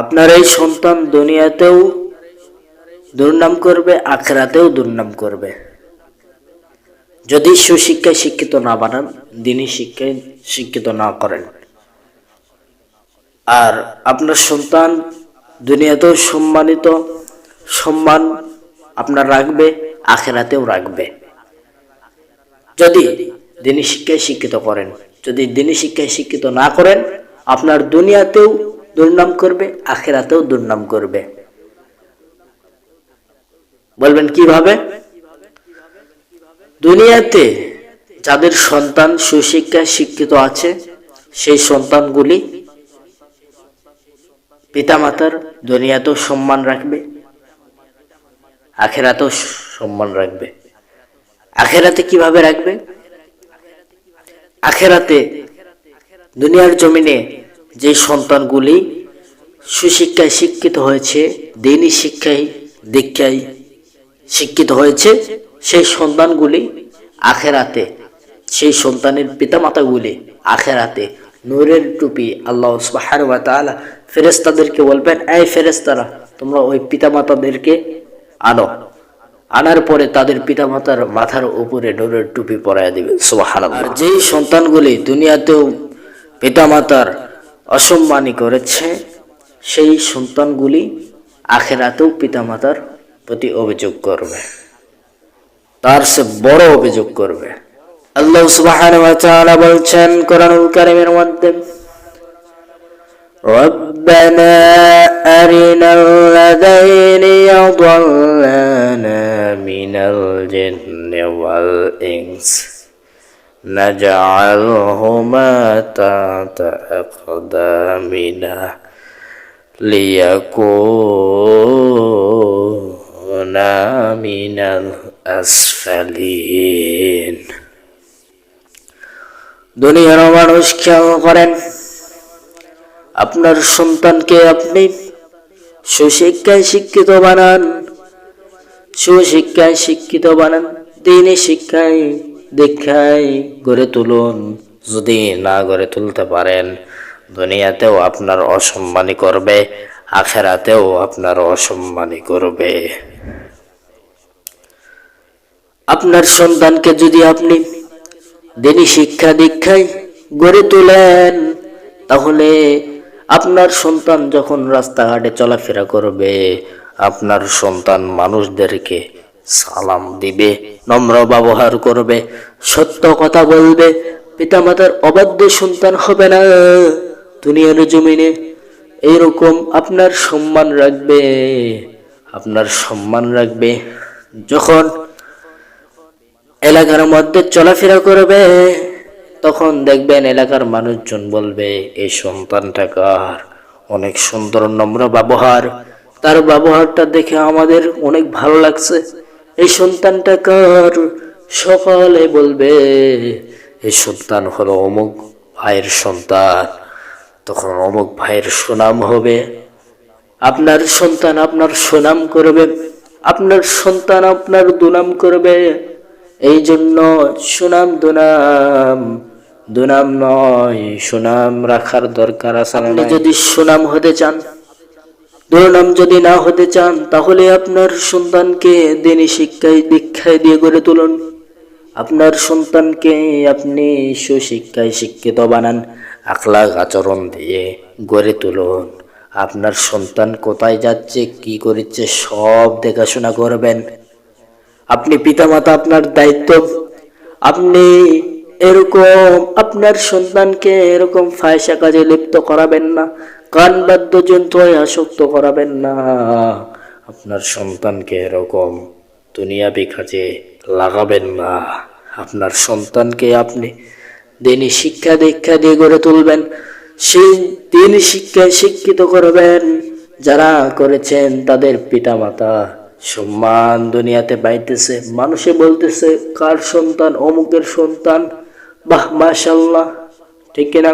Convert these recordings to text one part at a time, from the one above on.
আপনার এই সন্তান দুনিয়াতেও দুর্নাম করবে, আখেরাতেও দুর্নাম করবে। যদি সুশিক্ষায় শিক্ষিত না বানান, দিনই শিক্ষায় শিক্ষিত না করেন। আর আপনার সন্তান দুনিয়াতেও সম্মানিত, সম্মান আপনার রাখবে, আখেরাতেও রাখবে। যদি দিনী শিক্ষায় শিক্ষিত করেন, যদি দিনী শিক্ষায় শিক্ষিত না করেন, আপনার দুনিয়াতেও দুর্নাম করবে, আখেরাতেও দুর্নাম করবে। বলবেন কীভাবে? দুনিয়াতে যাদের সন্তান সুশিক্ষায় শিক্ষিত আছে, সেই সন্তানগুলি পিতামাতার দুনিয়াতেও সম্মান রাখবে, আখেরাতেও সম্মান রাখবে। আখেরাতে কীভাবে রাখবে? আখেরাতে দুনিয়ার জমিনে যে সন্তানগুলি সুশিক্ষায় শিক্ষিত হয়েছে দিনই শিক্ষায় দীক্ষায় শিক্ষিত হয়েছে, সেই সন্তানগুলি আখেরাতে, সেই সন্তানের পিতামাতাগুলি আখেরাতে নূরের টুপি আল্লাহ তাআলা ফেরেশতাদেরকে বলবেন, এই ফেরেশতারা, তোমরা ওই পিতামাতাদেরকে আনো। আনার পরে তাদের পিতামাতার মাথার উপরে নূরের টুপি পরাইয়া দিবে, সুবহানাল্লাহ। আর যেই সন্তানগুলি দুনিয়াতেও পিতামাতার অসম্মানী করেছে সেই সন্তানগুলি আখেরাতেও পিতামাতার প্রতি অভিযোগ করবে তার সে বড় অভিযোগ করবে আল্লাহ সুবহানাহু ওয়া তাআলা বলছেন কোরআনুল কারীমের মধ্যে ربنا أرنا الذين يضلنا من الجن والإنس نجعلهما تحت أقدامنا ليكونا من الأسفلين দুনিয়ার মানুষ খেয়াল করেন আপনার সন্তানকে আপনি সুশিক্ষায় শিক্ষিত বানান সুশিক্ষায় শিক্ষিত বানান দিনে শিক্ষায় দীক্ষায় গড়ে তুলুন। যদি না গড়ে তুলতে পারেন, দুনিয়াতেও আপনার অসম্মানী করবে, আখেরাতেও আপনার অসম্মানী করবে। আপনার সন্তানকে যদি আপনি দিনী শিক্ষা দীক্ষায় গড়ে তোলেন, তাহলে আপনার সন্তান যখন রাস্তাঘাটে চলাফেরা করবে, আপনার সন্তান মানুষদেরকে সালাম দিবে, নম্র ব্যবহার করবে, সত্য কথা বলবে, পিতামাতার অবাধ্য সন্তান হবে না। দুনিয়ার জমিনে এইরকম আপনার সম্মান রাখবে, আপনার সম্মান রাখবে যখন এলাকার মধ্যে চলাফেরা করবে, তখন দেখবেন এলাকার মানুষজন বলবে এই সন্তানটা কার? অনেক সুন্দর, নম্র ব্যবহার। তার ব্যবহারটা দেখে আমাদের অনেক ভালো লাগছে। এই সন্তানটা কার? সকালে বলবে এই সন্তান হলো অমুক ভাইয়ের সন্তান। তখন অমুক ভাইয়ের সুনাম হবে। আপনার সন্তান আপনার সুনাম করবে। আপনার সন্তান আপনার দুনাম করবে। এই জন্য সুনাম দুনাম দুনাম নয় সুনাম রাখার দরকার আছে আপনি যদি সুনাম হতে চান দুর্নাম যদি না হতে চান, তাহলে আপনার সন্তানকে দিনী শিক্ষায় দীক্ষায় দিয়ে গড়ে তুলুন। আপনার সন্তানকে আপনি সুশিক্ষায় শিক্ষিত বানান আখলাক আচরণ দিয়ে গড়ে তুলুন। আপনার সন্তান কোথায় যাচ্ছে, কি করছে, সব দেখাশোনা করবেন। আপনি পিতামাতা, আপনার দায়িত্ব। আপনি এরকম, আপনার সন্তানকে এরকম ফায়সা কাজে লিপ্ত করাবেন না। কান বাদ্যযন্ত্রয় আসক্ত করাবেন না। আপনার সন্তানকে এরকম দুনিয়াবি কাজে লাগাবেন না। আপনার সন্তানকে আপনি দিনই শিক্ষা দীক্ষা দিয়ে গড়ে তুলবেন। সেই দিন শিক্ষায় শিক্ষিত করবেন। যারা করেছেন তাদের পিতা মাতা সম্মান দুনিয়াতে পাইতেছে। মানুষে বলতেছে, কার সন্তান? অমুকের সন্তান? বাহ মাশাল্লাহ ঠিক কিনা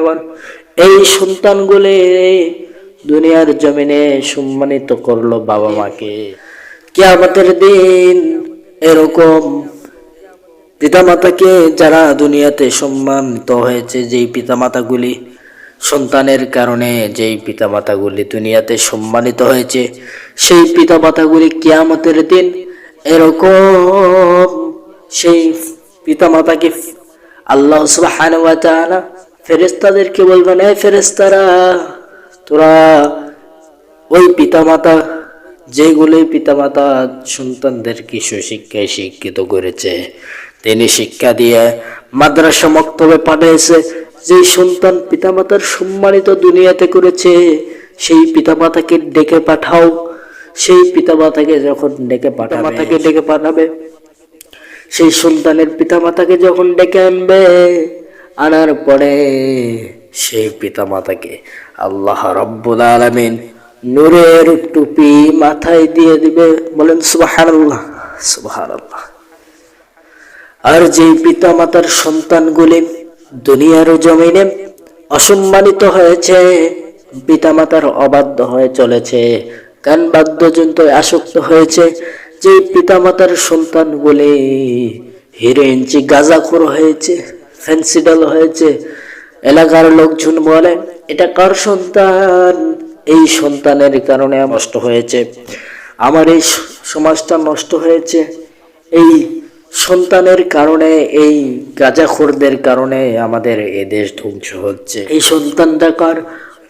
এই সন্তানগুলি দুনিয়ার জমিনে সম্মানিত করল বাবা মাকে। কিয়ামতের দিন এরকম পিতামাতাকে যারা দুনিয়াতে সম্মানিত হয়েছে, যেই পিতামাতাগুলি সন্তানের কারণে যেই পিতামাতাগুলি দুনিয়াতে সম্মানিত হয়েছে, সেই পিতামাতাগুলি কিয়ামতের দিন এরকম সেই পিতামাতাকে আল্লাহ সুবহানাহু ফেরেশতাদেরকে বলবেন এই ফেরেশতারা, তোরা ওই পিতামাতা যেগুলি পিতামাতা কিছু শিক্ষায় শিক্ষিত করেছে, তিনি শিক্ষা দিয়ে মাদ্রাসা মক্তবে পাঠিয়েছে যে সন্তান পিতামাতার সম্মানিত দুনিয়াতে করেছে, সেই পিতামাতাকে ডেকে পাঠাও। সেই পিতামাতাকে যখন ডেকে পাঠাবে মাতাকে ডেকে পাঠাবে, সেই সন্তানের পিতামাতাকে যখন ডেকে আনবে আনার পরে সেই পিতামাতাকে আল্লাহ রব্বুল আলামিন নূরের টুপি মাথায় দিয়ে দিবে। বলেন, সুবহানাল্লাহ সুবহানাল্লাহ। আর যেই পিতামাতার সন্তানগুলি দুনিয়ার জমিনে অসম্মানিত হয়েছে, পিতামাতার অবাধ্য হয়ে চলেছে কান বাদ্যযন্ত্র আসক্ত হয়েছে যে পিতা পিতামাতার সন্তানগুলি হিরে ইঞ্চি গাঁজাখোর হয়েছে ফেন্সিডাল হয়েছে, এলাকার লোকজন বলে, এটা কার সন্তান? এই সন্তানের কারণে নষ্ট হয়েছে। আমার এই সমাজটা নষ্ট হয়েছে। এই সন্তানের কারণে, এই গাঁজাখোরদের কারণে আমাদের এ দেশ ধ্বংস হচ্ছে। এই সন্তানটা কার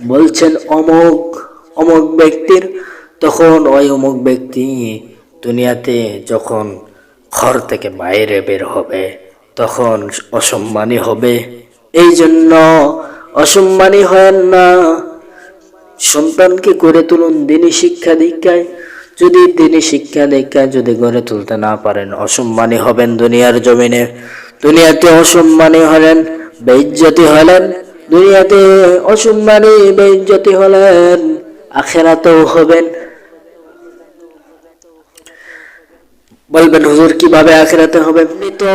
বলছেন অমুক অমুক ব্যক্তির। তখন ওই অমুক ব্যক্তি দুনিয়াতে যখন ঘর থেকে বাইরে বের হবে তখন অসম্মানী হবে। এই জন্য অসম্মানী হয় না। সন্তানকে গড়ে তুলুন দিনী শিক্ষা দীক্ষায়। যদি দিনী শিক্ষা দীক্ষায় যদি গড়ে তুলতে না পারেন, অসম্মানী হবেন দুনিয়ার জমিনে। দুনিয়াতে অসম্মানী হলেন, বেইজ্জতি হলেন। দুনিয়াতে অসম্মানী, বেইজ্জতি হলেন, আখেরাতেও হবেন। বলবেন হুজুর কীভাবে আখেরাতে হবে? আপনি তো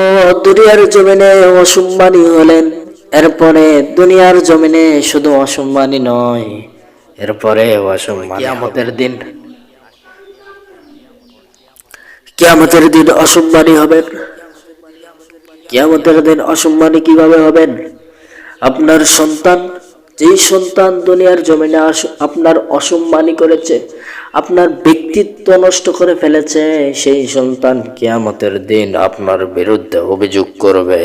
দুনিয়ার জমিনে অসম্মানী হলেন। এরপরে দুনিয়ার জমিনে শুধু অসম্মানী নয় এরপরে অসম্মানী কিয়ামতের দিন। কিয়ামতের দিন অসম্মানী হবেন। কিয়ামতের দিন অসম্মানী কীভাবে হবেন? আপনার সন্তান যেই সন্তান দুনিয়ার জমিনে আপনার অসম্মানী করেছে আপনার ব্যক্তিত্ব নষ্ট করে ফেলেছে সেই সন্তান কিয়ামতের দিন আপনার বিরুদ্ধে অভিযোগ করবে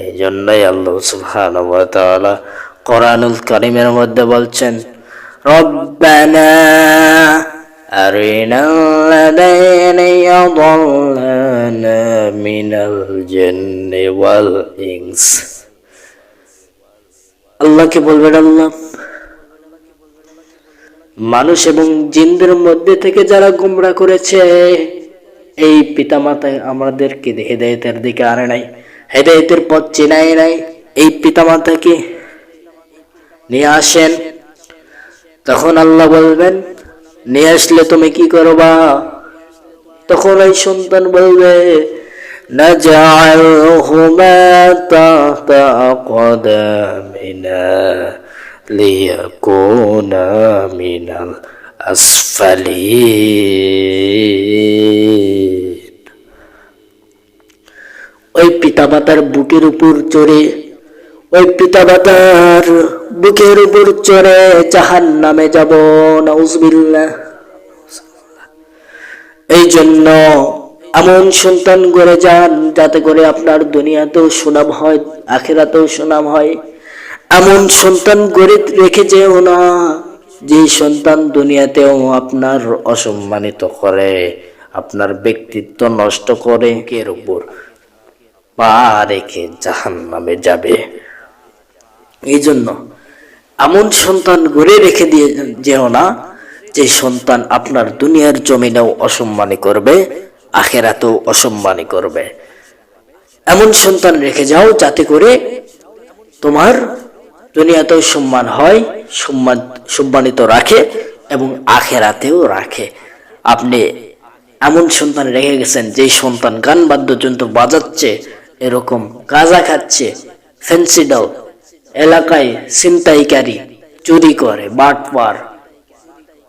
এই জন্যই আল্লাহ সুবহানাহু ওয়া তাআলা কোরআনুল কারীমের মধ্যে বলছেন রব্বানা أرنا الذين يضلنا من الجن والإنس আল্লাহকে বলবেন আল্লাহ মানুষ এবং জিনদের মধ্যে থেকে যারা গুমরা করেছে এই পিতামাতায় আমাদেরকে হেদায়তের দিকে আনে নাই হেদায়তের পথ চেনাই নাই এই পিতামাতাকে নিয়ে আসেন তখন আল্লাহ বলবেন নিয়ে আসলে তুমি কি করবা তখন ওই সন্তান বলবে نجعلهما تحت أقدامنا ليكونا من الأسفلين ওই পিতামাতার বুকের উপর চড়ে ওই পিতামাতার বুকের উপর চড়ে জাহান নামে যাব নাউজবিল্লাহ এই জন্য এমন সন্তান গড়ে যান যাতে করে আপনার দুনিয়াতেও সুনাম হয় আখেরাতেও সুনাম হয় এমন সন্তান গড়ে রেখে যেও না যে সন্তান দুনিয়াতেও আপনার অসম্মানিত করে, আপনার ব্যক্তিত্ব নষ্ট করে, এর উপর পা রেখে জাহান নামে যাবে। এই জন্য এমন সন্তান গড়ে রেখে দিয়ে যেও না, যে সন্তান আপনার দুনিয়ার জমিনেও অসম্মানি করবে, আখেরাতেও অসম্মানী করবে। এমন সন্তান রেখে যাও যাতে করে তোমার দুনিয়াতেও সম্মান হয়, সম্মান, সম্মানিত রাখে এবং আখেরাতেও রাখে। আপনি এমন সন্তান রেখে গেছেন যে সন্তান গান বাদ্যযন্ত্র বাজাচ্ছে, এরকম গাঁজা খাচ্ছে ফেন্সিডাল এলাকায় ছিনতাইকারী, চুরি করে বাটপার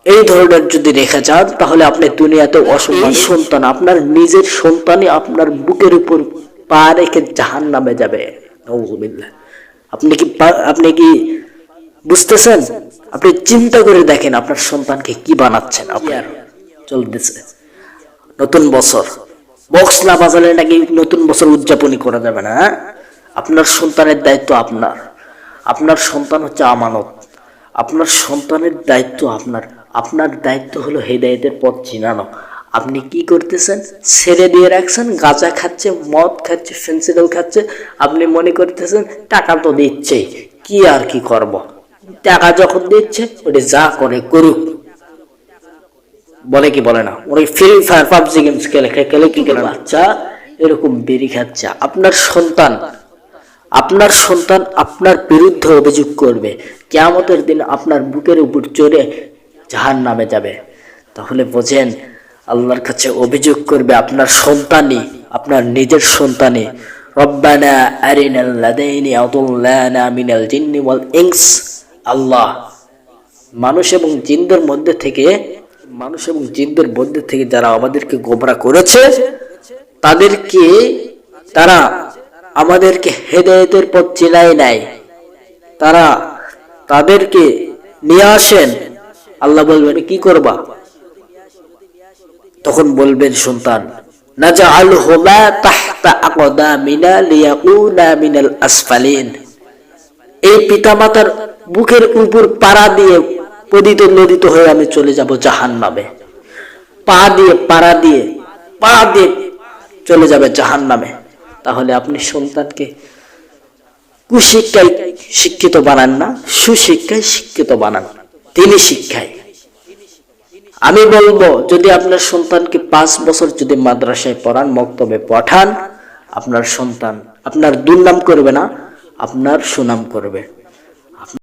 এই ধরনের যদি রেখে যান, তাহলে আপনি দুনিয়াতে অসম্মান। সন্তান আপনার নিজের সন্তানই আপনার বুকের উপর পা রেখে জাহান নামে যাবে। নাউজুবিল্লাহ। আপনি কি আপনি কি বুঝতেছেন? আপনি চিন্তা করে দেখেন আপনার সন্তানকে কি বানাচ্ছেন আপনার চলতেছে। নতুন বছর। বক্স না বাজালে নাকি নতুন বছর উদযাপনই করা যাবে না হ্যাঁ? আপনার সন্তানের দায়িত্ব আপনার। আপনার সন্তান হচ্ছে আমানত। আপনার সন্তানের দায়িত্ব আপনার। আপনার দায়িত্ব হলো হেদায়েতের পথ চিনানো। আপনি কি করতেছেন? ছেড়ে দিয়ে রাখছেন, গাঁজা খাচ্ছে, মদ খাচ্ছে ফেন্সিডল খাচ্ছে। আপনি মনে করতেছেন, টাকা তো দিচ্ছে। কি আর কি করব? টাকা যখন দিচ্ছে, ওটা যা করে করুক। বলে কি বলে না? ওই ফ্রি ফায়ার পাবজি গেমস খেলে খেলে কি করে? বাচ্চা এরকম বেরি খাচ্ছে। আপনার সন্তান আপনার সন্তান আপনার বিরুদ্ধে অভিযোগ করবে। কেয়ামতের দিন আপনার বুকের উপর চড়ে জাহান নামে যাবে। তাহলে বোঝেন আল্লাহর কাছে অভিযোগ করবে আপনার সন্তানই, আপনার নিজের সন্তানই। রব্বানা আরিনাল লাদাইনি আল্লাহ মানুষ এবং জিনদের মধ্যে থেকে, মানুষ এবং জিনদের মধ্যে থেকে যারা আমাদেরকে গোমরা করেছে, তাদেরকে তারা আমাদেরকে হেদায়েতের পথ চেনাই নাই। তারা তাদেরকে নিয়ে আসেন। আল্লাহ বলবেন, কি করবা? তখন বলবেন সন্তান এই পিতামাতার বুকের উপর দিয়ে পদিত নদিত হয়ে আমি চলে যাব জাহান নামে পা দিয়ে, পাড়া দিয়ে, পা দিয়ে চলে যাবে জাহান নামে তাহলে আপনি সন্তানকে কুশিক্ষায় শিক্ষিত বানান না, সুশিক্ষায় শিক্ষিত বানান। তিনি শিক্ষায়। আমি বলব, যদি আপনার সন্তানকে পাঁচ বছর যদি মাদ্রাসায় পড়ান, মক্তবে পাঠান, আপনার সন্তান আপনার দুর্নাম করবে না, আপনার সুনাম করবে।